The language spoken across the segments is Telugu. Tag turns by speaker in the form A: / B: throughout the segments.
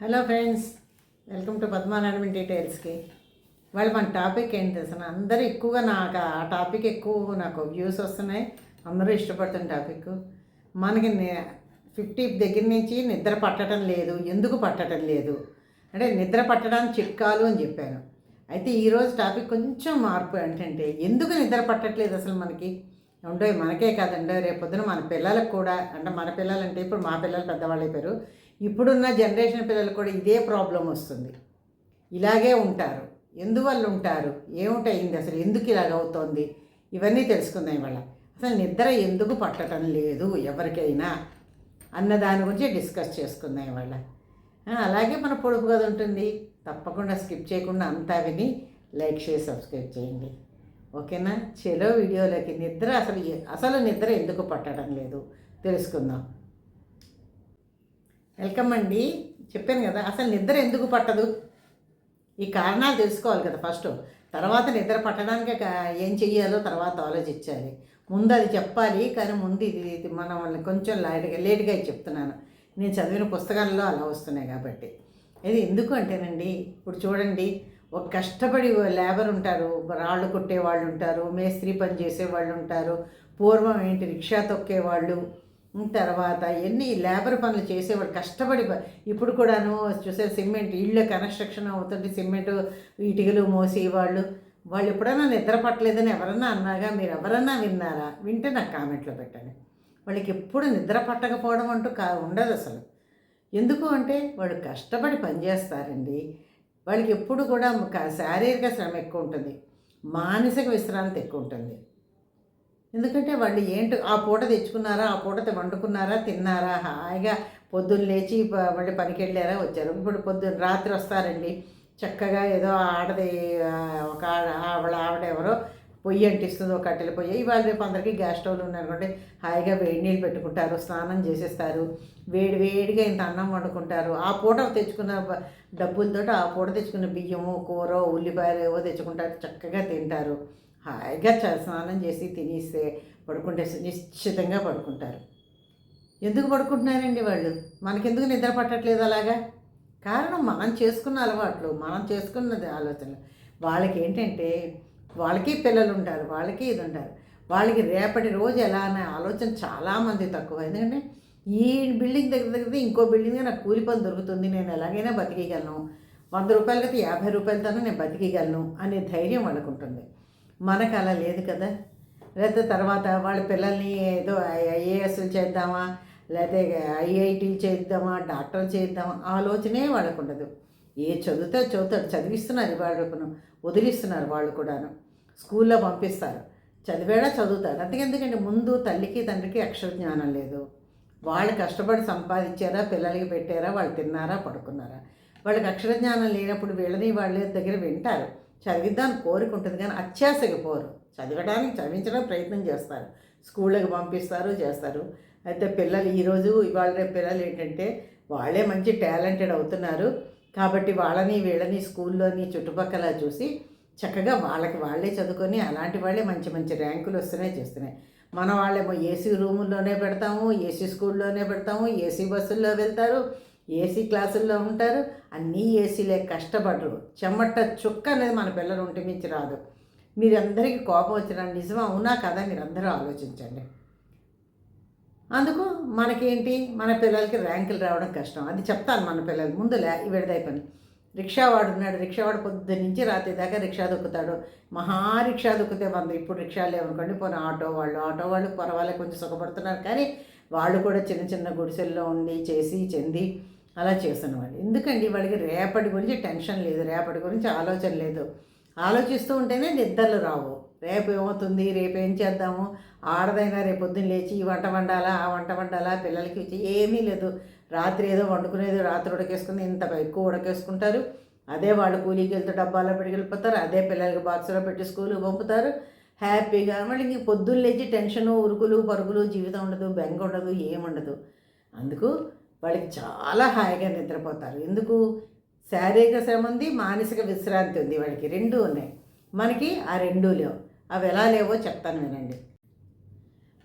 A: హలో ఫ్రెండ్స్ వెల్కమ్ టు పద్మానాడమిన్ డీటెయిల్స్కి వాళ్ళు మన టాపిక్ ఏంటి తెలుసిన అందరూ ఎక్కువగా నాకు ఆ టాపిక్ ఎక్కువ నాకు వ్యూస్ వస్తున్నాయి. అందరూ ఇష్టపడుతున్న టాపిక్. మనకి ఫిఫ్టీ దగ్గర నుంచి నిద్ర పట్టడం లేదు ఎందుకు పట్టడం లేదు? అంటే నిద్ర పట్టడానికి చిట్కాలు అని చెప్పాను. అయితే ఈరోజు టాపిక్ కొంచెం మార్పు ఏంటంటే ఎందుకు నిద్ర పట్టట్లేదు అసలు మనకి? ఉండవు మనకే కాదండి రేపు పొద్దున మన పిల్లలకు కూడా అంటే మన పిల్లలంటే ఇప్పుడు మా పిల్లలు పెద్దవాళ్ళు అయిపోయారు. ఇప్పుడున్న జనరేషన్ పిల్లలు కూడా ఇదే ప్రాబ్లం వస్తుంది. ఇలాగే ఉంటారు. ఎందువల్ల ఉంటారు? ఏమిటయింది? అసలు ఎందుకు ఇలాగ అవుతోంది? ఇవన్నీ తెలుసుకుందాం ఇవాళ. అసలు నిద్ర ఎందుకు పట్టడం లేదు ఎవరికైనా అన్న దాని గురించి డిస్కస్ చేసుకుందాం ఇవాళ. అలాగే మన పొడుపు కదా ఉంటుంది. తప్పకుండా స్కిప్ చేయకుండా అంతా విని లైక్ చేసి సబ్స్క్రైబ్ చేయండి. ఓకేనా? చెలో వీడియోలోకి నిద్ర అసలు అసలు నిద్ర ఎందుకు పట్టడం లేదు? తెలుసుకుందాం. వెల్కమ్ అండి. చెప్పాను కదా అసలు నిద్ర ఎందుకు పట్టదు? ఈ కారణాలు తెలుసుకోవాలి కదా ఫస్ట్. తర్వాత నిద్ర పట్టడానికి ఏం చెయ్యాలో తర్వాత ఆలోచించాలి. ముందు అది చెప్పాలి కానీ ముందు ఇది మనం వాళ్ళని కొంచెం లైట్గా లేట్గా చెప్తున్నాను. నేను చదివిన పుస్తకాల్లో అలా వస్తున్నాయి కాబట్టి. ఇది ఎందుకు అంటేనండి ఇప్పుడు చూడండి ఒక కష్టపడి లేబర్ ఉంటారు రాళ్ళు కొట్టే వాళ్ళు ఉంటారు మేస్త్రి పని చేసే వాళ్ళు ఉంటారు పూర్వం ఏంటి రిక్షా తొక్కే వాళ్ళు తర్వాత ఎన్ని లేబర్ పనులు చేసేవాడు కష్టపడి ఇప్పుడు కూడాను చూసే సిమెంట్ ఇళ్ళ కన్స్ట్రక్షన్ అవుతుంటే సిమెంట్ ఇటుకలు మోసేవాళ్ళు. వాళ్ళు ఎప్పుడైనా నిద్ర పట్టలేదని ఎవరన్నా అన్నాగా మీరు ఎవరన్నా విన్నారా? వింటే నాకు కామెంట్లో పెట్టండి. వాళ్ళకి ఎప్పుడు నిద్ర పట్టకపోవడం అంటూ కా ఉండదు అసలు. ఎందుకు అంటే వాళ్ళు కష్టపడి పనిచేస్తారండి వాళ్ళకి ఎప్పుడు కూడా శారీరక శ్రమ ఎక్కువ ఉంటుంది. మానసిక విశ్రాంతి ఎక్కువ ఉంటుంది. ఎందుకంటే వాళ్ళు ఏంటి ఆ పూట తెచ్చుకున్నారా ఆ పూట వండుకున్నారా తిన్నారా హాయిగా పొద్దున్న లేచి మళ్ళీ పనికి వెళ్ళారా వచ్చారు. ఇప్పుడు పొద్దున్న రాత్రి వస్తారండి. చక్కగా ఏదో ఆడది ఒక ఆవిడ ఆవిడ ఎవరో పొయ్యి అంటిస్తుంది ఒక కట్టెల పొయ్యి. ఇవాళ రేపు అందరికీ గ్యాస్ స్టవ్లు ఉన్నారనుకోండి హాయిగా వేడి నీళ్ళు పెట్టుకుంటారు స్నానం చేసేస్తారు. వేడి వేడిగా ఇంత అన్నం వండుకుంటారు. ఆ పూట తెచ్చుకున్న డబ్బులతో ఆ పూట తెచ్చుకున్న బియ్యము కూర ఉల్లిపాయలు ఏవో తెచ్చుకుంటారు చక్కగా తింటారు. హాయిగా చ- స్నానం చేసి తినేస్తే పడుకుంటే నిశ్చితంగా పడుకుంటారు. ఎందుకు పడుకుంటున్నారండి వాళ్ళు? మనకెందుకు నిద్ర పట్టట్లేదు అలాగా? కారణం మనం చేసుకున్న అలవాట్లు మనం చేసుకున్నది ఆలోచనలు. వాళ్ళకి ఏంటంటే వాళ్ళకి పిల్లలు ఉంటారు వాళ్ళకి ఇది ఉంటారు వాళ్ళకి రేపటి రోజు ఎలా అనే ఆలోచన చాలామంది తక్కువ. ఎందుకంటే ఈ బిల్డింగ్ దగ్గర దగ్గర ఇంకో బిల్డింగ్ నాకు కూలి పని దొరుకుతుంది నేను ఎలాగైనా బతికేయగలను. వంద రూపాయలకి యాభై రూపాయలతోనే నేను బతికేయగలను అనే ధైర్యం వాళ్ళకు ఉంటుంది మనకు అలా లేదు కదా. లేకపోతే తర్వాత వాళ్ళ పిల్లల్ని ఏదో ఐఏఎస్లు చేద్దామా లేకపోతే ఐఐటీలు చేద్దామా డాక్టర్లు చేద్దామా ఆలోచనే వాళ్ళకు ఉండదు. ఏ చదివితే చదువుతారు చదివిస్తున్నారు వాళ్ళకును వదిలిస్తున్నారు వాళ్ళు కూడాను. స్కూల్లో పంపిస్తారు. చదివేడా చదువుతారు అందుకే ఎందుకంటే ముందు తల్లికి తండ్రికి అక్షర జ్ఞానం లేదు. వాళ్ళు కష్టపడి సంపాదించారా పిల్లలకి పెట్టారా వాళ్ళు తిన్నారా పడుకున్నారా? వాళ్ళకి అక్షర జ్ఞానం లేనప్పుడు వీళ్ళని వాళ్ళ దగ్గర వింటారు. చదివిద్దాం కోరిక ఉంటుంది కానీ అత్యాశకి పోరు. చదవడానికి చదివించడానికి ప్రయత్నం చేస్తారు. స్కూళ్ళకి పంపిస్తారు చేస్తారు. అయితే పిల్లలు ఈరోజు ఇవాళ రేపు పిల్లలు ఏంటంటే వాళ్ళే మంచి టాలెంటెడ్ అవుతున్నారు. కాబట్టి వాళ్ళని వీళ్ళని స్కూల్లోని చుట్టుపక్కల చూసి చక్కగా వాళ్ళకి వాళ్ళే చదువుకొని అలాంటి వాళ్ళే మంచి మంచి ర్యాంకులు వస్తున్నాయి చేస్తున్నాయి. మన వాళ్ళేమో ఏసీ రూముల్లోనే పెడతాము ఏసీ స్కూల్లోనే పెడతాము ఏసీ బస్సుల్లో వెళ్తారు. ఏసీ క్లాసుల్లో ఉంటారు అన్నీ ఏసీలే కష్టపడరు. చెమట చుక్క అనేది మన పిల్లలు ఉంటిమించి రాదు. మీరందరికీ కోపం వచ్చిన నిజమా? అవునా కదా? మీరందరూ ఆలోచించండి. అందుకు మనకేంటి? మన పిల్లలకి ర్యాంకులు రావడం కష్టం. అది చెప్తాను మన పిల్లలు. ముందు లే విడదై పని రిక్షా వాడు ఉన్నాడు రిక్షావాడు పొద్దు నుంచి రాత్రి దాకా రిక్షా దొక్కుతాడు. మహా రిక్షా దొక్కితే వంద. ఇప్పుడు రిక్షాలు లేవనుకోండి పోనీ ఆటో వాళ్ళు. ఆటో వాళ్ళు పర్వాలేదు కొంచెం సుఖపడుతున్నారు. కానీ వాళ్ళు కూడా చిన్న చిన్న గుడిసెల్లో ఉండి చేసి చెంది అలా చేస్తున్నవాళ్ళు. ఎందుకండి? వాళ్ళకి రేపటి గురించి టెన్షన్ లేదు రేపటి గురించి ఆలోచన లేదు. ఆలోచిస్తూ ఉంటేనే నిద్రలు రావు. రేపు ఏమవుతుంది? రేపు ఏం చేద్దాము? ఆడదైనా రేపు పొద్దున్న లేచి ఈ వంట వండాలా ఆ వంట వండాలా? పిల్లలకి ఇచ్చి ఏమీ లేదు. రాత్రి ఏదో వండుకునేది రాత్రి ఉడకేసుకుని ఇంత ఎక్కువ ఉడకేసుకుంటారు. అదే వాళ్ళు కూలీకి వెళ్తే డబ్బాలో పెట్టుకెళ్ళిపోతారు అదే పిల్లలకి బాక్స్లో పెట్టి స్కూల్కి పంపుతారు. హ్యాపీగా మళ్ళీ ఇంక పొద్దున్న లేచి టెన్షను ఉరుకులు పరుగులు జీవితం ఉండదు బెంగ ఉండదు ఏముండదు అందుకు వాళ్ళకి చాలా హాయిగా నిద్రపోతారు. ఎందుకు? శారీరక శ్రమ ఉంది మానసిక విశ్రాంతి ఉంది వాళ్ళకి. రెండు ఉన్నాయి. మనకి ఆ రెండూ లేవు. అవి ఎలా లేవో చెప్తాను వినండి.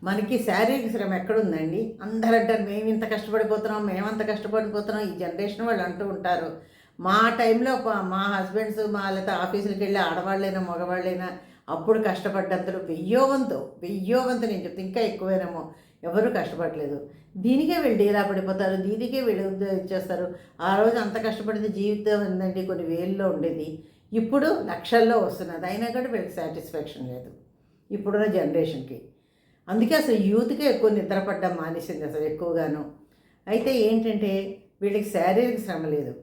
A: మనకి శారీరక శ్రమ ఎక్కడుందండి? అందరూ అంటారు మేము ఇంత కష్టపడిపోతున్నాం మేమంత కష్టపడిపోతున్నాం. ఈ జనరేషన్ వాళ్ళు అంటూ ఉంటారు. మా టైంలో మా హస్బెండ్స్ మా లేకపోతే ఆఫీసులకు వెళ్ళి ఆడవాళ్ళైనా మగవాళ్ళైనా అప్పుడు కష్టపడ్డంతలో వెయ్యో వంతు వెయ్యో వంతు నేను చెప్తే ఇంకా ఎక్కువేనేమో. ఎవరు కష్టపడలేదు దీనికే వీళ్ళు డీలా పడిపోతారు దీనికే వీళ్ళు ఇచ్చేస్తారు ఆ రోజు అంత కష్టపడిన జీవితం ఉందండి కొన్ని వేల్లో ఉండేది. ఇప్పుడు లక్షల్లో వస్తున్నది. అయినా కూడా వీళ్ళకి సాటిస్ఫాక్షన్ లేదు. ఇప్పుడున్న జనరేషన్కి. అందుకే అసలు యూత్కే ఎక్కువ నిద్రపడ్డం మానేసింది అసలు ఎక్కువగాను. అయితే ఏంటంటే వీళ్ళకి శారీరక శ్రమ లేదు.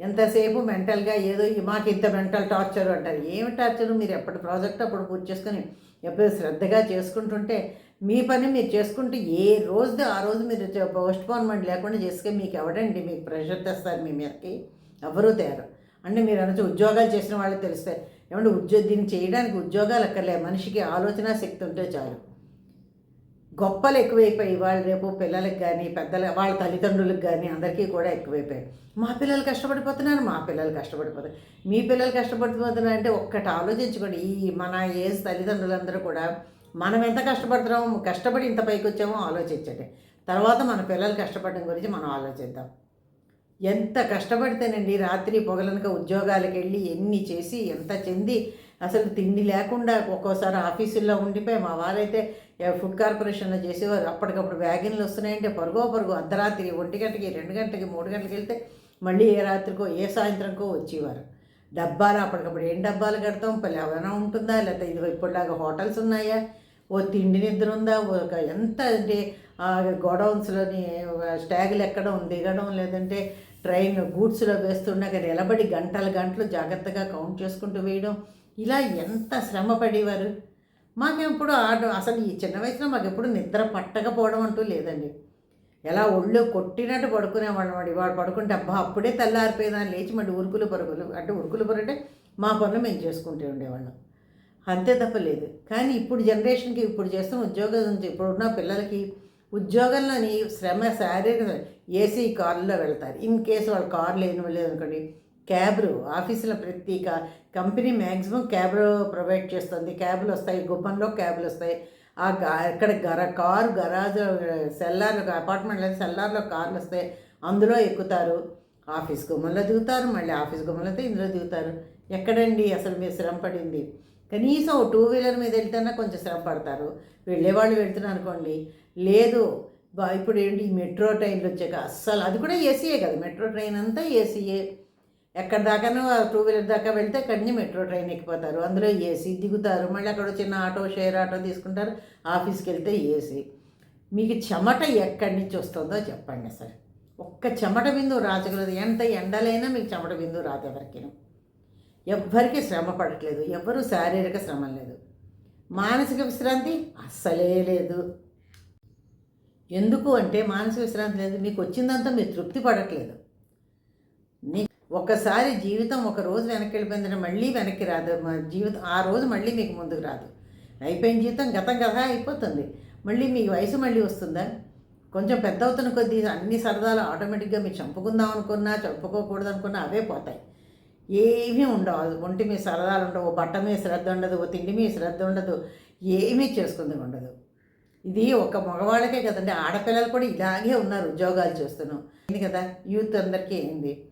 A: ఎంతసేపు మెంటల్గా ఏదో మాకు ఇంత మెంటల్ టార్చర్ అంటారు. ఏమి టార్చర్? మీరు ఎప్పటి ప్రాజెక్ట్ అప్పుడు పూర్తి చేసుకొని ఎప్పుడు శ్రద్ధగా చేసుకుంటుంటే మీ పని మీరు చేసుకుంటూ ఏ రోజు ఆ రోజు మీరు పోస్ట్పోన్మెంట్ లేకుండా చేసుకే మీకు ఎవడండి మీకు ప్రెషర్ తెస్తారు మీ మీదకి? ఎవరూ తేరు. అంటే మీరు అనొచ్చు ఉద్యోగాలు చేసిన వాళ్ళకి తెలుస్తాయి ఏమంటే ఉద్యోగ దీన్ని చేయడానికి ఉద్యోగాలు అక్కర్లే మనిషికి ఆలోచన శక్తి ఉంటే చాలు. గొప్పలు ఎక్కువైపోయి వాళ్ళు రేపు పిల్లలకి కానీ పెద్దల వాళ్ళ తల్లిదండ్రులకు కానీ అందరికీ కూడా ఎక్కువైపోయాయి. మా పిల్లలు కష్టపడిపోతున్నారు మా పిల్లలు కష్టపడిపోతున్నారు మీ పిల్లలు కష్టపడిపోతున్నారు అంటే ఒక్కటి ఆలోచించుకోండి. ఈ మన ఏజ్ తల్లిదండ్రులందరూ కూడా మనం ఎంత కష్టపడుతున్నామో కష్టపడి ఇంత పైకి వచ్చామో ఆలోచించండి. తర్వాత మన పిల్లలు కష్టపడడం గురించి మనం ఆలోచిద్దాం. ఎంత కష్టపడితేనండి రాత్రి పొగలనక ఉద్యోగాలకు వెళ్ళి ఎన్ని చేసి ఎంత చెంది అసలు తిండి లేకుండా ఒక్కోసారి ఆఫీసుల్లో ఉండిపోయి మా వారైతే ఫుడ్ కార్పొరేషన్లో చేసేవారు. అప్పటికప్పుడు వ్యాగన్లు వస్తున్నాయంటే పరుగో పరుగు అర్ధరాత్రి ఒంటి గంటకి రెండు గంటకి మూడు గంటలకి వెళ్తే మళ్ళీ ఏ రాత్రికో ఏ సాయంత్రంకో వచ్చేవారు. డబ్బాలు అప్పటికప్పుడు ఏం డబ్బాలు కడతాం? పల్లె ఏమైనా ఉంటుందా? లేకపోతే ఇది ఇప్పటిలాగా హోటల్స్ ఉన్నాయా? ఓ తిండి నిద్ర ఉందా? ఒక ఎంత అంటే ఆ గోడౌన్స్లోని స్టాగులు ఎక్కడం దిగడం లేదంటే ట్రైన్ గూడ్స్లో వేస్తుండగా నిలబడి గంటలు గంటలు జాగ్రత్తగా కౌంట్ చేసుకుంటూ వేయడం. ఇలా ఎంత శ్రమ పడేవారు? మాకెప్పుడు ఆట అసలు ఈ చిన్న వయసులో మాకు ఎప్పుడు నిద్ర పట్టకపోవడం అంటూ లేదండి. ఎలా ఒళ్ళు కొట్టినట్టు పడుకునేవాళ్ళం వాడు వాడు పడుకుంటే అబ్బా అప్పుడే తెల్లారిపోయేదాన్ని లేచి మళ్ళీ ఉరుకులు పరుగులు అంటే ఉరుకులు పరుగు అంటే మా పనులు మేము చేసుకుంటూ ఉండేవాళ్ళం. అంతే తప్ప లేదు. కానీ ఇప్పుడు జనరేషన్కి ఇప్పుడు చేస్తున్న ఉద్యోగం ఇప్పుడున్న పిల్లలకి ఉద్యోగంలోని శ్రమ శారీరక ఏసీ కారులో వెళ్తారు. ఇన్ కేసు వాళ్ళు కారు లేని లేదనుకోండి క్యాబ్లు ఆఫీసులో ప్రతి కంపెనీ మ్యాక్సిమం క్యాబ్లు ప్రొవైడ్ చేస్తుంది. క్యాబ్లు వస్తాయి గుప్పంలో క్యాబ్లు వస్తాయి. ఆ ఇక్కడ అక్కడ గర కారు గరాజ్ సెల్లార్లు అపార్ట్మెంట్లో సెల్లార్లో కార్లు వస్తాయి అందులో ఎక్కుతారు. ఆఫీస్ గుమ్మంలో దిగుతారు మళ్ళీ ఆఫీస్ గుమ్మంలో అయితే ఇందులో దిగుతారు. ఎక్కడండి? అసలు మీరు శ్రమ పడింది. కనీసం టూ వీలర్ మీద వెళ్తేనే కొంచెం శ్రమ పడతారు. వెళ్ళేవాళ్ళు వెళ్తున్నారు అనుకోండి. లేదు బా ఇప్పుడు ఏంటి మెట్రో ట్రైన్లు వచ్చాక అస్సలు అది కూడా ఏసీయే కదా. మెట్రో ట్రైన్ అంతా ఏసీయే. ఎక్కడ దాకానో టూ వీలర్ దాకా వెళ్తే అక్కడి నుంచి మెట్రో ట్రైన్ ఎక్కిపోతారు. అందులో ఏసీ దిగుతారు. మళ్ళీ అక్కడ చిన్న ఆటో షేర్ ఆటో తీసుకుంటారు. ఆఫీస్కి వెళ్తే ఏసీ. మీకు చెమట ఎక్కడి నుంచి వస్తుందో చెప్పండి అసలు ఒక్క చెమట బిందు రాజగలదు ఎంత ఎండలైనా మీకు చెమట బిందు రాదు ఎవరికైనా. ఎవ్వరికీ శ్రమ పడట్లేదు ఎవ్వరూ శారీరక శ్రమ లేదు. మానసిక విశ్రాంతి అస్సలే లేదు. ఎందుకు అంటే మానసిక విశ్రాంతి లేదు మీకు వచ్చిందంతా మీరు తృప్తి పడట్లేదు. నీ ఒక్కసారి జీవితం ఒక రోజు వెనక్కి వెళ్ళిపోయిందంటే మళ్ళీ వెనక్కి రాదు జీవితం ఆ రోజు మళ్ళీ మీకు ముందుకు రాదు. అయిపోయిన జీవితం గతం గత అయిపోతుంది. మళ్ళీ మీ వయసు మళ్ళీ వస్తుందా? కొంచెం పెద్ద అవుతున్న కొద్దీ అన్ని సరదాలు ఆటోమేటిక్గా మీరు చంపుకుందాం అనుకున్నా చంపుకోకూడదు అనుకున్నా అవే పోతాయి. ఏమీ ఉండవు. ఒంటి మీద సరదాలు ఉండవు. ఓ బట్ట మీద శ్రద్ధ ఉండదు. ఓ తిండి మీద శ్రద్ధ ఉండదు. ఏమీ చేసుకుంది ఉండదు. ఇది ఒక మగవాళ్ళకే కదండి. ఆడపిల్లలు కూడా ఇలాగే ఉన్నారు ఉద్యోగాలు చేస్తున్నాం ఏంది కదా? యూత్ అందరికీ ఏంది?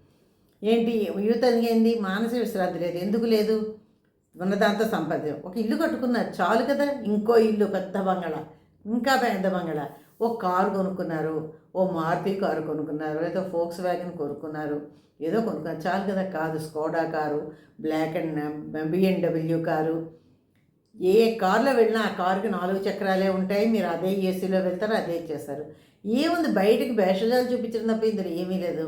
A: ఏంటి? యూత్ అని ఏంది? మానసిక శ్రద్ధ లేదు. ఎందుకు లేదు? ఉన్నదాంతో సంపాద్యం. ఒక ఇల్లు కట్టుకున్నారు. చాలు కదా. ఇంకో ఇల్లు పెద్ద బంగళ. ఇంకా పెద్ద బంగళ. ఓ కారు కొనుక్కున్నారు. ఓ మార్పీ కారు కొనుక్కున్నారు లేదా ఫోక్స్ వ్యాగన్ కొనుక్కున్నారు. ఏదో కొనుక్కున్నారు. చాలు కదా కాదు. Skoda car black and BMW car. ఏ కారులో వెళ్ళినా ఆ కారుకి నాలుగు చక్రాలే ఉంటాయి. మీరు అదే ఏసీలో వెళ్తారు అదే చేస్తారు. ఏముంది? బయటకు భేషజాలు చూపించడం తప్ప ఇందులో ఏమీ లేదు.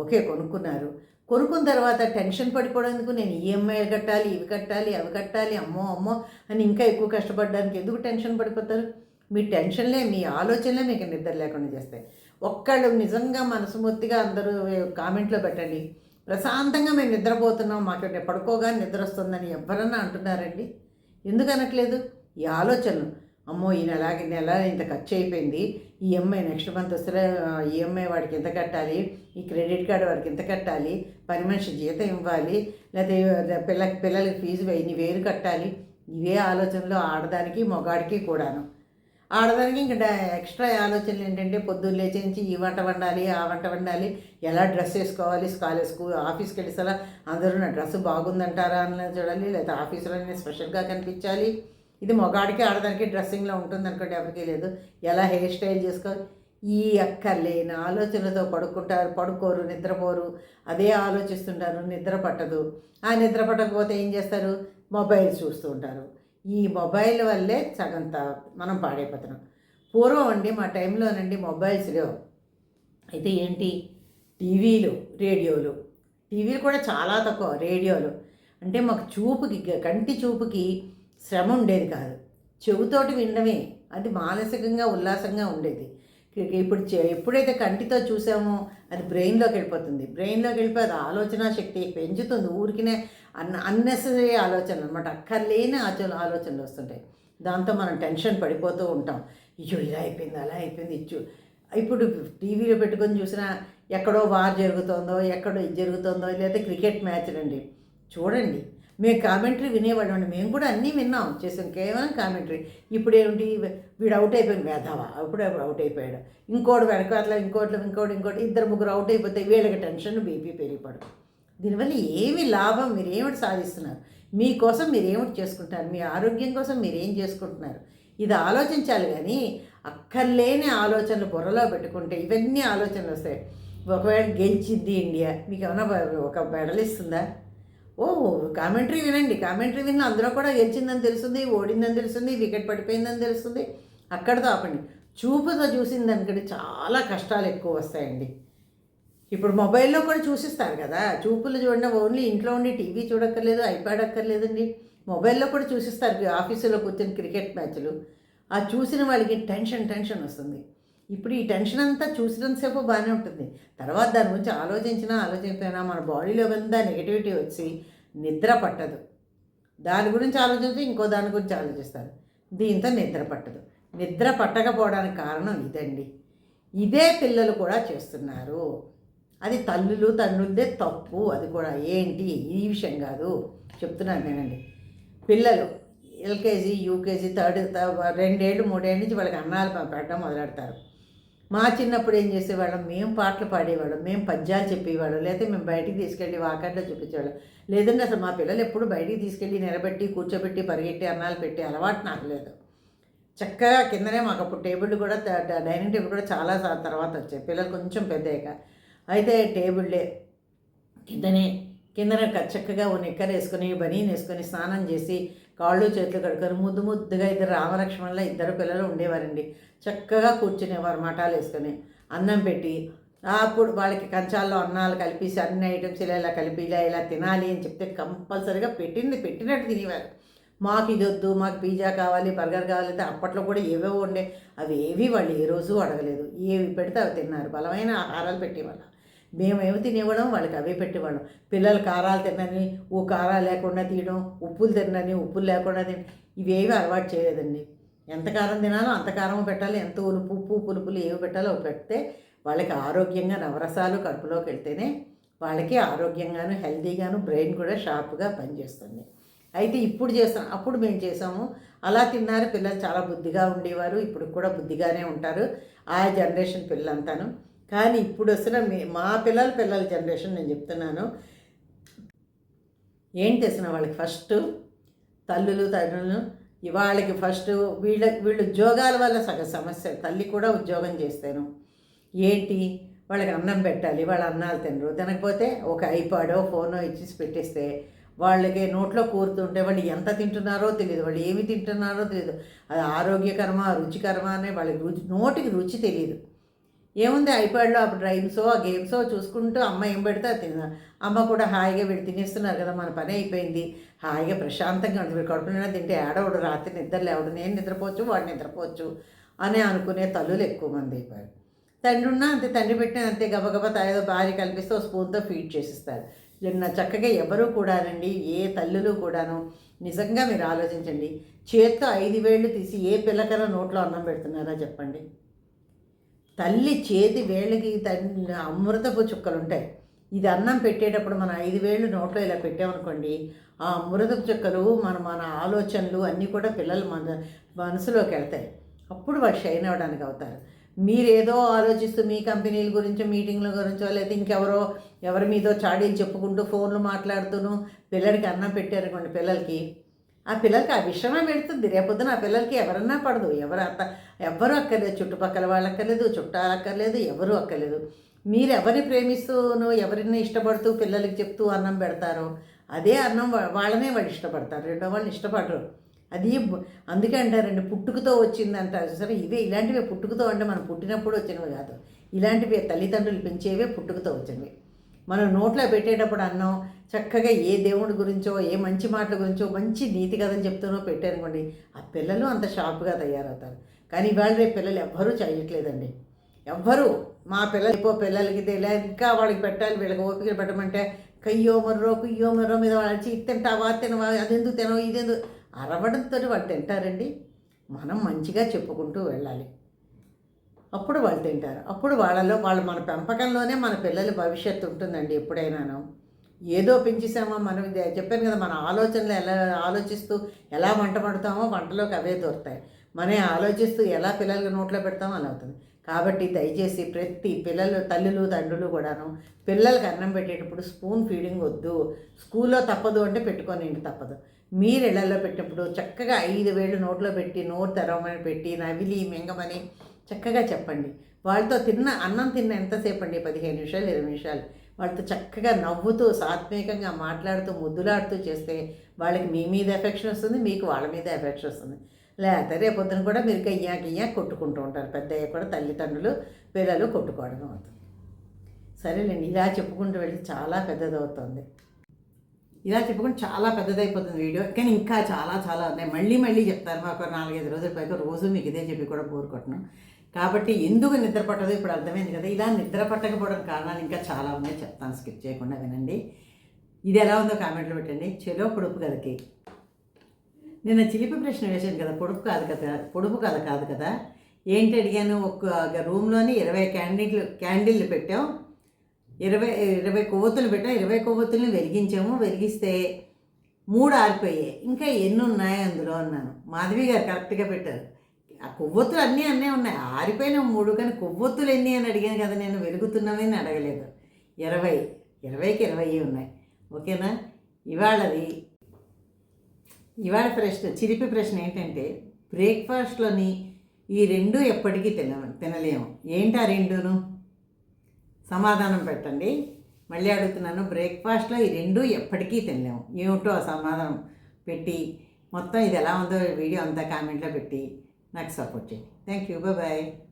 A: ఓకే కొనుక్కున్నారు. కొనుక్కున్న తర్వాత టెన్షన్ పడిపోవడానికి నేను ఈఎంఐలు కట్టాలి ఇవి కట్టాలి అవి కట్టాలి అమ్మో అమ్మో అని ఇంకా ఎక్కువ కష్టపడడానికి ఎందుకు టెన్షన్ పడిపోతారు? మీ టెన్షన్లే మీ ఆలోచనలే మీకు నిద్ర లేకుండా చేస్తాయి. ఒక్కళ్ళు నిజంగా మనస్ఫూర్తిగా అందరూ కామెంట్లో పెట్టండి. ప్రశాంతంగా మేము నిద్రపోతున్నాం. మాకు పడుకోగానే నిద్ర వస్తుందని ఎవరన్నా అంటున్నారండి? ఎందుకు అనట్లేదు? ఈ ఆలోచనలు. అమ్మో ఈ నెల ఈ నెల ఇంత ఖర్చు అయిపోయింది ఈఎంఐ నెక్స్ట్ మంత్ వస్తే ఈఎంఐ వాడికి ఎంత కట్టాలి? ఈ క్రెడిట్ కార్డు వాడికి ఎంత కట్టాలి? పని మనిషి జీతం ఇవ్వాలి. లేకపోతే పిల్ల పిల్లలకి ఫీజు ఇన్ని వేలు కట్టాలి. ఇవే ఆలోచనలు ఆడదానికి మగాడికి కూడాను. ఆడదానికి ఇంకా ఎక్స్ట్రా ఆలోచనలు ఏంటంటే పొద్దున్న లేచించి ఈ వంట వండాలి ఆ వంట వండాలి ఎలా డ్రెస్ వేసుకోవాలి కాలేజ్ స్కూల్ ఆఫీస్కి వెళ్ళేసలా అందరూ నా డ్రెస్ బాగుందంటారా అని చూడాలి లేదా ఆఫీసులోనే స్పెషల్గా కనిపించాలి. ఇది మగాడికి ఆడదానికి డ్రెస్సింగ్లో ఉంటుంది అనుకోండి ఎవరికీ లేదు. ఎలా హెయిర్ స్టైల్ చేసుకో ఈ అక్కర్లేని ఆలోచనలతో పడుకుంటారు పడుకోరు నిద్రపోరు. అదే ఆలోచిస్తుంటారు నిద్ర పట్టదు. ఆ నిద్ర పట్టకపోతే ఏం చేస్తారు? మొబైల్ చూస్తూ ఉంటారు. ఈ మొబైల్ వల్లే సగం మనం పాడైపోతున్నాం. పూర్వం అండి మా టైంలోనండి మొబైల్స్ లేవు. అయితే ఏంటి? టీవీలు రేడియోలు. టీవీలు కూడా చాలా తక్కువ రేడియోలు. అంటే మాకు చూపుకి గ- కంటి చూపుకి శ్రమ ఉండేది కాదు. చెవుతోటి వినడమే. అది మానసికంగా ఉల్లాసంగా ఉండేది. ఇప్పుడు చే- ఎప్పుడైతే కంటితో చూసామో అది బ్రెయిన్లోకి వెళ్ళిపోతుంది. బ్రెయిన్లోకి వెళ్ళిపోయి అది ఆలోచన శక్తి పెంచుతుంది. ఊరికినే అన్న అన్నెసరీ ఆలోచనలు అనమాట అక్కర్లేని ఆచో ఆలోచనలు వస్తుంటాయి. దాంతో మనం టెన్షన్ పడిపోతూ ఉంటాం. అయ్యో ఇలా అయిపోయింది అలా అయిపోయింది ఇచ్చు. ఇప్పుడు టీవీలో పెట్టుకొని చూసినా ఎక్కడో వార్ జరుగుతుందో ఎక్కడో ఇది జరుగుతుందో లేదా క్రికెట్ మ్యాచ్ రండి చూడండి. మేము కామెంటరీ వినేవాళ్ళం మేము కూడా అన్నీ విన్నాం. చేసాం. కేవలం కామెంటరీ ఇప్పుడు ఏమిటి? వీడు అవుట్ అయిపోయింది వేధావా అప్పుడే అవుట్ అయిపోయాడు. ఇంకోటి వెనకాతల ఇంకోటి ఇంకోటి ఇంకోటి ఇద్దరు ముగ్గురు అవుట్ అయిపోతే వీళ్ళకి టెన్షన్ బీపీ పెరిగిపోవడం. దీనివల్ల ఏమి లాభం? మీరు ఏమిటి సాధిస్తున్నారు? మీకోసం మీరు ఏమిటి చేసుకుంటారు మీ ఆరోగ్యం కోసం మీరు ఏం చేసుకుంటున్నారు? ఇది ఆలోచించాలి కానీ అక్కర్లేని ఆలోచనలు బుర్రలో పెట్టుకుంటే ఇవన్నీ ఆలోచనలు వస్తాయి. ఒకవేళ గెలిచింది ఇండియా మీకు ఏమైనా ఒక మెడల్ ఇస్తుందా? ఓ కామెంటరీ వినండి. కామెంటరీ విన్న అందులో కూడా గెలిచిందని తెలుస్తుంది ఓడిందని తెలుస్తుంది వికెట్ పడిపోయిందని తెలుస్తుంది. అక్కడితో ఆపండి. చూపుతో చూసింది దానికంటే చాలా కష్టాలు ఎక్కువ వస్తాయండి. ఇప్పుడు మొబైల్లో కూడా చూసిస్తారు కదా. చూపులు చూడండి ఓన్లీ ఇంట్లో ఉండి టీవీ చూడక్కర్లేదు ఐప్యాడ్ అక్కర్లేదండి. మొబైల్లో కూడా చూసిస్తారు ఆఫీసులో కూర్చొని క్రికెట్ మ్యాచ్లు. ఆ చూసిన వాళ్ళకి టెన్షన్ టెన్షన్ వస్తుంది. ఇప్పుడు ఈ టెన్షన్ అంతా చూసినంతసేపు బాగానే ఉంటుంది. తర్వాత దాని గురించి ఆలోచించినా ఆలోచించినా మన బాడీలో అంతా నెగిటివిటీ వచ్చి నిద్ర పట్టదు. దాని గురించి ఆలోచిస్తే ఇంకో దాని గురించి ఆలోచిస్తారు. దీంతో నిద్ర పట్టదు. నిద్ర పట్టకపోవడానికి కారణం ఇదండి. ఇదే పిల్లలు కూడా చేస్తున్నారు. అది తల్లులు తండ్రులదే తప్పు. అది కూడా ఏంటి? ఈ విషయం కాదు. చెప్తున్నాను నేనండి. పిల్లలు ఎల్కేజీ యూకేజీ థర్డ్ రెండేళ్ళు మూడేళ్ళ నుంచి వాళ్ళకి అన్నాలు పెట్టడం మొదలెడతారు. మా చిన్నప్పుడు ఏం చేసేవాళ్ళం? మేము పాటలు పాడేవాళ్ళం. మేము పద్యాలు చెప్పేవాళ్ళం. లేకపోతే మేము బయటికి తీసుకెళ్ళి వాకట్లో చూపించేవాళ్ళం. లేదంటే అసలు మా పిల్లలు ఎప్పుడు బయటికి తీసుకెళ్ళి నిలబెట్టి కూర్చోబెట్టి పరిగెట్టి అన్నాలు పెట్టి అలవాటు నాకు లేదు. చక్కగా కిందనే మాకు అప్పుడు టేబుల్ కూడా డైనింగ్ టేబుల్ కూడా చాలా తర్వాత వచ్చాయి. పిల్లలు కొంచెం పెద్దయ్యాక. అయితే టేబుల్లే కిందనే కిందన చక్కగా ఓ నిక్కర్ వేసుకొని బనీన్ వేసుకొని స్నానం చేసి కాళ్ళు చేతులు కడుకొని ముద్దు ముద్దుగా ఇద్దరు రామలక్ష్మణుల ఇద్దరు పిల్లలు ఉండేవారండి. చక్కగా కూర్చునేవారు మఠాలు వేసుకొని. అన్నం పెట్టి అప్పుడు వాళ్ళకి కంచాల్లో అన్నాలు కలిపేసి అన్ని ఐటమ్స్ ఇలా ఇలా కలిపి ఇలా ఇలా తినాలి అని చెప్తే కంపల్సరీగా పెట్టింది పెట్టినట్టు తినేవారు. మాకు ఇది వద్దు మాకు పిజ్జా కావాలి బర్గర్ కావాలి అప్పట్లో కూడా ఏవేవో ఉండే. అవి ఏవి వాళ్ళు ఏ రోజు అడగలేదు. ఏవి పెడితే అవి తిన్నారు. బలమైన ఆహారాలు పెట్టేవాళ్ళం. మేము ఏమి తినేవాళ్ళం? వాళ్ళకి అవే పెట్టేవాళ్ళం. పిల్లలు కారాలు తినని ఓ కారాలు లేకుండా తీయడం ఉప్పులు తినని ఉప్పులు లేకుండా తిన ఇవేవి అలవాటు చేయలేదండి. ఎంత కారం తినాలో అంత కారం పెట్టాలి ఎంత ఉలుపు ఉప్పు పులుపులు ఏవి పెట్టాలో పెడితే వాళ్ళకి ఆరోగ్యంగా నవరసాలు కడుపులోకి వెళ్తేనే వాళ్ళకి ఆరోగ్యంగాను హెల్తీగాను బ్రెయిన్ కూడా షార్ప్గా పనిచేస్తుంది. అయితే ఇప్పుడు చేస్తాం అప్పుడు మేము చేసాము. అలా తిన్నారు పిల్లలు చాలా బుద్ధిగా ఉండేవారు. ఇప్పుడు కూడా బుద్ధిగానే ఉంటారు. ఆ జనరేషన్ పిల్లలంతాను. కానీ ఇప్పుడు వస్తున్న మా పిల్లల పిల్లల జనరేషన్ నేను చెప్తున్నాను. ఏం తెలిసిన వాళ్ళకి ఫస్ట్ తల్లులు తండ్రులు? వాళ్ళకి ఫస్ట్ వీళ్ళ వీళ్ళు ఉద్యోగాల వల్ల సగ సమస్య తల్లి కూడా ఉద్యోగం చేస్తాను. ఏంటి? వాళ్ళకి అన్నం పెట్టాలి వాళ్ళ అన్నాలు తినరు. తినకపోతే ఒక ఐపాడో ఫోనో ఇచ్చి పెట్టిస్తే వాళ్ళకి నోట్లో కూరుతుంటే వాళ్ళు ఎంత తింటున్నారో తెలియదు వాళ్ళు ఏమి తింటున్నారో తెలియదు అది ఆరోగ్యకరమా రుచికరమా అనే వాళ్ళకి రుచి నోటికి రుచి తెలియదు ఏముంది ఐప్యాడ్లో అప్పుడు రైమ్సో ఆ గేమ్సో చూసుకుంటూ అమ్మ ఏం పెడితే అది తిన అమ్మ కూడా హాయిగా వీడు తినేస్తున్నారు కదా మన పని అయిపోయింది. హాయిగా ప్రశాంతంగా ఉంటుంది. వీడు కడుపునైనా తింటే ఏడవడు రాత్రి నిద్ర లేవడు. నేను నిద్రపోవచ్చు వాడు నిద్రపోవచ్చు అని అనుకునే తల్లులు ఎక్కువ మంది అయిపోయారు. తండ్రి ఉన్నా అంతే తండ్రి పెట్టిన అంతే గబగబా ఏదో భార్య కల్పిస్తే స్పూన్తో ఫీడ్ చేసిస్తారు నిన్న చక్కగా ఎవరు కూడానండి ఏ తల్లులు కూడాను నిజంగా మీరు ఆలోచించండి. చేత్తో ఐదు వేళ్ళు తీసి ఏ పిల్లకైనా నోట్లో అన్నం పెడుతున్నారా చెప్పండి. తల్లి చేతి వేళ్ళకి తల్లి అమృతపు చుక్కలు ఉంటాయి ఇది అన్నం పెట్టేటప్పుడు మనం ఐదు వేళ్ళు నోట్లో ఇలా పెట్టామనుకోండి ఆ అమృతపు చుక్కలు మన మన ఆలోచనలు అన్నీ కూడా పిల్లల మన మనసులోకి వెళ్తాయి. అప్పుడు వాళ్ళు షైన్ అవ్వడానికి అవుతారు. మీరేదో ఆలోచిస్తూ మీ కంపెనీల గురించో మీటింగ్ల గురించో లేదా ఇంకెవరో ఎవరి మీదో చాడీలు చెప్పుకుంటూ ఫోన్లు మాట్లాడుతూను పిల్లడికి అన్నం పెట్టారనుకోండి పిల్లలకి ఆ పిల్లలకి ఆ విషయమే పెడుతుంది. రేపొద్దున ఆ పిల్లలకి ఎవరన్నా పడదు. ఎవరు అత్త ఎవరు అక్కర్లేదు. చుట్టుపక్కల వాళ్ళు అక్కర్లేదు చుట్టాలు అక్కర్లేదు ఎవరు అక్కర్లేదు. మీరు ఎవరిని ప్రేమిస్తూను ఎవరిని ఇష్టపడుతూ పిల్లలకి చెప్తూ అన్నం పెడతారో అదే అన్నం వా- వాళ్ళనే వాళ్ళు ఇష్టపడతారు. రెండో వాళ్ళు ఇష్టపడరు. అది అందుకే అంటారండి పుట్టుకతో వచ్చింది అంటారు సరే ఇవే ఇలాంటివే పుట్టుకతో అంటే మనం పుట్టినప్పుడు వచ్చినవి కాదు. ఇలాంటివి తల్లిదండ్రులు పెంచేవే పుట్టుకతో వచ్చినవి. మనం నోట్లో పెట్టేటప్పుడు అన్నం చక్కగా ఏ దేవుడి గురించో ఏ మంచి మాటల గురించో మంచి నీతి కథని చెప్తూనో పెట్టారనుకోండి ఆ పిల్లలు అంత షార్ప్గా తయారవుతారు. కానీ ఇవాళ రేపు పిల్లలు ఎవ్వరూ చేయట్లేదండి. ఎవ్వరూ మా పిల్లలు అయిపో పిల్లలకి తెలియ ఇంకా వాళ్ళకి పెట్టాలి వీళ్ళకి ఓపిక పెట్టమంటే కయ్యో మర్రో కుయ్యో మర్రో మీద వాళ్ళు వచ్చి ఇది తింటావా తినవా అదెందుకు తినవు ఇదెందుకు? అరవడంతో వాళ్ళు తింటారండి. మనం మంచిగా చెప్పుకుంటూ వెళ్ళాలి. అప్పుడు వాళ్ళు తింటారు. అప్పుడు వాళ్ళలో వాళ్ళు మన పెంపకంలోనే మన పిల్లల భవిష్యత్తు ఉంటుందండి ఎప్పుడైనాను. ఏదో పెంచేసామో మనం ఇది చెప్పాను కదా మన ఆలోచనలు ఎలా ఆలోచిస్తూ ఎలా వంట పడతామో వంటలోకి అవే దొరుకుతాయి. మనే ఆలోచిస్తూ ఎలా పిల్లలకి నోట్లో పెడతామో అలా అవుతుంది. కాబట్టి దయచేసి ప్రతి పిల్లలు తల్లులు తండ్రులు కూడాను పిల్లలకి అన్నం పెట్టేటప్పుడు స్పూన్ ఫీడింగ్ వద్దు. స్కూల్లో తప్పదు అంటే పెట్టుకోనండి తప్పదు. మీరు ఇళ్ళలో పెట్టినప్పుడు చక్కగా ఐదు వేలు నోట్లో పెట్టి నోరు తెరవమని పెట్టి నవిలి మింగమని చక్కగా చెప్పండి. వాళ్ళతో తిన్న అన్నం తిన్న ఎంతసేపు అండి? పదిహేను నిమిషాలు ఇరవై నిమిషాలు. వాళ్ళతో చక్కగా నవ్వుతూ సాత్వికంగా మాట్లాడుతూ ముద్దులాడుతూ చేస్తే వాళ్ళకి మీ మీద ఎఫెక్షన్ వస్తుంది మీకు వాళ్ళ మీద ఎఫెక్షన్ వస్తుంది. లేకపోతే రేపొద్దున కూడా మీరు గయ్యా గయ్యా కొట్టుకుంటూ ఉంటారు. పెద్ద కూడా తల్లిదండ్రులు పిల్లలు కొట్టుకోవడం అవుతుంది. సరేలేండి ఇలా చెప్పుకుంటూ వెళ్తే చాలా పెద్దదవుతుంది. ఇలా చెప్పుకుంటే చాలా పెద్దదైపోతుంది వీడియో. కానీ ఇంకా చాలా చాలా ఉన్నాయి. మళ్ళీ మళ్ళీ చెప్తాను. మాకు నాలుగైదు రోజుల పైగా రోజు మీకు ఇదే చెప్పి కూడా బోర్ కొట్టను. కాబట్టి ఎందుకు నిద్ర పట్టదో? ఇప్పుడు అర్థమైంది కదా. ఇలా నిద్ర పట్టకపోవడం కారణాలు ఇంకా చాలా ఉన్నాయి. చెప్తాను. స్కిప్ చేయకుండా వినండి. ఇది ఎలా ఉందో కామెంట్లో పెట్టండి. చెలో పొడుపు కథకి. నిన్న చిలిపి ప్రశ్న వేశాను కదా. పొడుపు కాదు కదా. పొడుపు కథ కాదు కదా. ఏంటి అడిగాను? ఒక రూమ్లోని ఇరవై క్యాండిల్ క్యాండిల్లు పెట్టాం. ఇరవై ఇరవై కొవ్వొత్తులు పెట్టాం. ఇరవై కొవ్వొత్తులను వెలిగించాము. వెలిగిస్తే మూడు ఆరిపోయాయి. ఇంకా ఎన్ని ఉన్నాయి అందులో? అన్నాను. మాధవి గారు కరెక్ట్గా పెట్టారు. ఆ కొవ్వొత్తులు అన్నీ అన్నీ ఉన్నాయి. ఆరిపోయిన మూడు కానీ కొవ్వొత్తులు ఎన్ని అని అడిగాను కదా నేను వెలుగుతున్నవి అని అడగలేదు. ఇరవై ఇరవైకి ఇరవై ఉన్నాయి. ఓకేనా? ఇవాళది ఇవాళ ప్రశ్న చిరిపి ప్రశ్న ఏంటంటే బ్రేక్ఫాస్ట్లోని ఈ రెండు ఎప్పటికీ తిన తినలేము. ఏంటి ఆ రెండును? సమాధానం పెట్టండి. మళ్ళీ అడుగుతున్నాను బ్రేక్ఫాస్ట్లో ఈ రెండు ఎప్పటికీ తినలేము. ఏమిటో ఆ సమాధానం పెట్టి మొత్తం ఇది ఎలా ఉందో వీడియో అంతా కామెంట్లో పెట్టి next opportunity. Thank you. Bye bye.